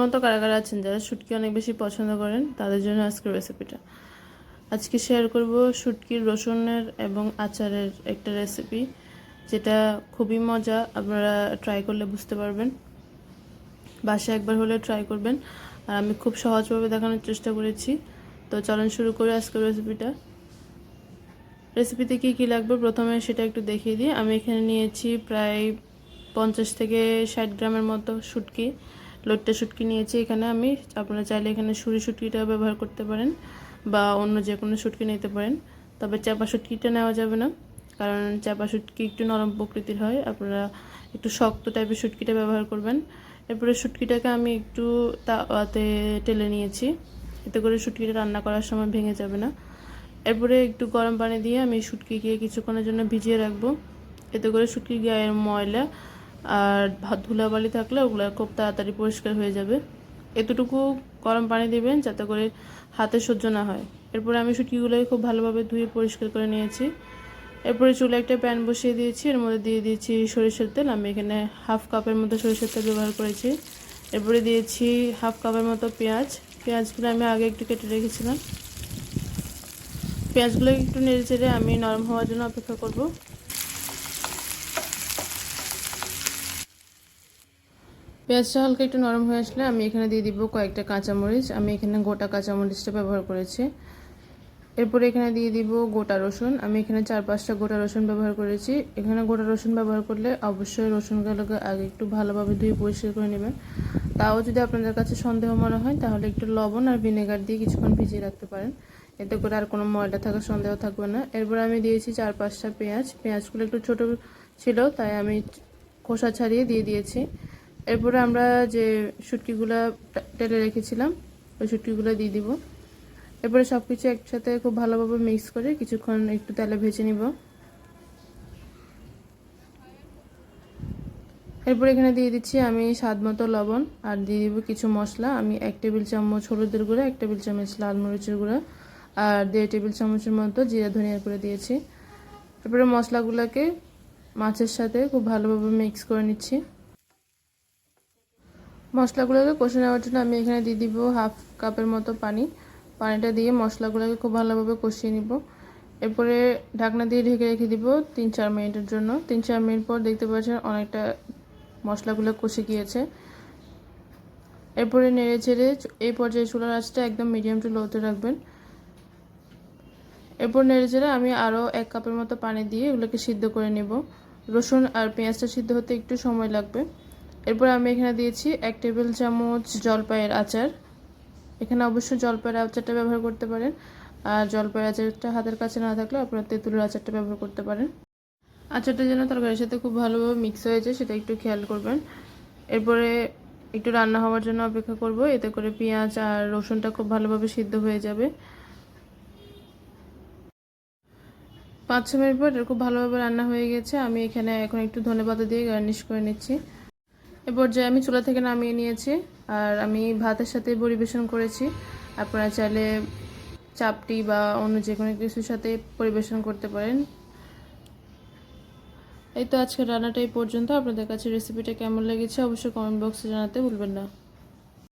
মতো কারা কারা আছেন যারা শুটকি অনেক বেশি পছন্দ করেন, তাদের জন্য আজকের রেসিপিটা আজকে শেয়ার করব শুটকির রসুনের এবং আচারের একটা রেসিপি যেটা খুবই মজা, আপনারা ট্রাই করলে বুঝতে পারবেন। বাসায় একবার হলে ট্রাই করবেন। আর আমি খুব সহজভাবে দেখানোর চেষ্টা করেছি। তো চলুন শুরু করে আজকের রেসিপিটা রেসিপিতে কী কী লাগবে? প্রথমে সেটা একটু দেখিয়ে দিই। আমি এখানে নিয়েছি প্রায় পঞ্চাশ থেকে ষাট গ্রামের মতো শুটকি। লোট্টা শুটকি নিয়েছি, এখানে আমি। আপনারা চাইলে এখানে সুরি শুটকিটা ব্যবহার করতে পারেন বা অন্য যে কোনো শুটকি নিতে পারেন। তবে চাপা শুটকিটা নেওয়া যাবে না, কারণ চাপা শুটকি একটু নরম প্রকৃতির হয়। আপনারা একটু শক্ত টাইপের শুটকিটা ব্যবহার করবেন। এরপরে শুটকিটাকে আমি একটু তাতে টেলে নিয়েছি। এতে করে শুটকিটা রান্না করার সময় ভেঙে যাবে না। এরপরে একটু গরম পানি দিয়ে আমি শুটকিকে কিছুক্ষণের জন্য ভিজিয়ে রাখব। এতে করে শুটকির গায়ের ময়লা আর ভাত ধুলাবালি থাকলে ওগুলো খুব তাড়াতাড়ি পরিষ্কার হয়ে যাবে। এতটুকু গরম পানি দিবেন যাতে করে হাতে সহ্য না হয়। এরপরে আমি শুটকিগুলোকে খুব ভালোভাবে ধুয়ে পরিষ্কার করে নিয়েছি। এরপরে চুলে একটা প্যান বসিয়ে দিয়েছি। এর মধ্যে দিয়ে দিয়েছি সরিষার তেল। আমি এখানে হাফ কাপের মতো সরিষার তেল ব্যবহার করেছি। এরপরে দিয়েছি হাফ কাপের মতো পেঁয়াজ। পেঁয়াজগুলো আমি আগে একটু কেটে রেখেছিলাম। পেঁয়াজগুলো একটু নেড়ে চেড়ে আমি নরম হওয়ার জন্য অপেক্ষা করব। পেঁয়াজটা হালকা একটু নরম হয়ে আসলে আমি এখানে দিয়ে দিব কয়েকটা কাঁচামরিচ। আমি এখানে গোটা কাঁচামরিচটা ব্যবহার করেছি। এরপরে এখানে দিয়ে দিব গোটা রসুন। আমি এখানে চার পাঁচটা গোটা রসুন ব্যবহার করেছি। এখানে গোটা রসুন ব্যবহার করলে অবশ্যই রসুনগুলোকে আগে একটু ভালোভাবে ধুয়ে পরিষ্কার করে নেবেন। তাও যদি আপনাদের কাছে সন্দেহ মনে হয়, তাহলে একটু লবণ আর ভিনেগার দিয়ে কিছুক্ষণ ভিজিয়ে রাখতে পারেন। এতে করে আর কোনো ময়লা থাকার সন্দেহ থাকবে না। এরপর আমি দিয়েছি চার পাঁচটা পেঁয়াজ। পেঁয়াজগুলো একটু ছোট ছিল, তাই আমি খোসা ছাড়িয়ে দিয়ে দিয়েছি। এরপরে আমরা যে শুটকিগুলো টেলে রেখেছিলাম, ওই শুটকিগুলো দিয়ে দিব। এরপরে সব কিছু একসাথে খুব ভালোভাবে মিক্স করে কিছুক্ষণ একটু তেলে ভেজে নিব। এরপর এখানে দিয়ে দিচ্ছি আমি স্বাদ মতো লবণ, আর দিয়ে দিব কিছু মশলা। আমি এক টেবিল চামচ হলুদের গুঁড়া, এক টেবিল চামচ লাল মরিচের গুঁড়া, আর দেড় টেবিল চামচের মতো জিরা ধনিয়া করে দিয়েছি। এরপরে মশলাগুলোকে মাছের সাথে খুব ভালোভাবে মিক্স করে নিচ্ছি। মশলাগুলোকে কষে নেওয়ার জন্য আমি এখানে দিয়ে দিব হাফ কাপের মতো পানি। পানিটা দিয়ে মশলাগুলোকে খুব ভালোভাবে কষিয়ে নিব। এরপরে ঢাকনা দিয়ে ঢেকে রেখে দিব তিন চার মিনিটের জন্য। তিন চার মিনিট পর দেখতে পাচ্ছেন অনেকটা মশলাগুলো কষে গিয়েছে। এরপরে নেড়ে ছেড়ে এই পর্যায়ে চুলার আঁচটা একদম মিডিয়াম টু লোতে রাখবেন। এরপর নেড়ে চেড়ে আমি আরও এক কাপের মতো পানি দিয়ে এগুলোকে সিদ্ধ করে নেব। রসুন আর পেঁয়াজটা সিদ্ধ হতে একটু সময় লাগবে। এরপর আমি এখানে দিয়েছি এক টেবিল চামচ জলপাইয়ের আচার। এখানে অবশ্যই জলপাইয়ের আচারটা ব্যবহার করতে পারেন। আর জলপাইয়ের আচারটা হাতের কাছে না থাকলে আপনারা তেঁতুলের আচারটা ব্যবহার করতে পারেন। আচারটা যেন তরকারির সাথে খুব ভালোভাবে মিক্স হয়েছে সেটা একটু খেয়াল করবেন। এরপরে একটু রান্না হওয়ার জন্য অপেক্ষা করব। এতে করে পেঁয়াজ আর রসুনটা খুব ভালোভাবে সিদ্ধ হয়ে যাবে। পাঁচ ছ মিনিট পর খুব ভালোভাবে রান্না হয়ে গেছে। আমি এখানে এখন একটু ধনে পাতা দিয়ে গার্নিশ করে নিচ্ছি। এ পর্যায়ে আমি চুলা থেকে নামিয়ে নিয়েছি, আর আমি ভাতের সাথে পরিবেশন করেছি। আপনারা চাইলে চাপটি বা অন্য যে কোনো কিছুর সাথে পরিবেশন করতে পারেন। এই তো আজকের রান্নাটা এই পর্যন্ত। আপনাদের কাছে রেসিপিটা কেমন লেগেছে অবশ্যই কমেন্ট বক্সে জানাতে ভুলবেন না।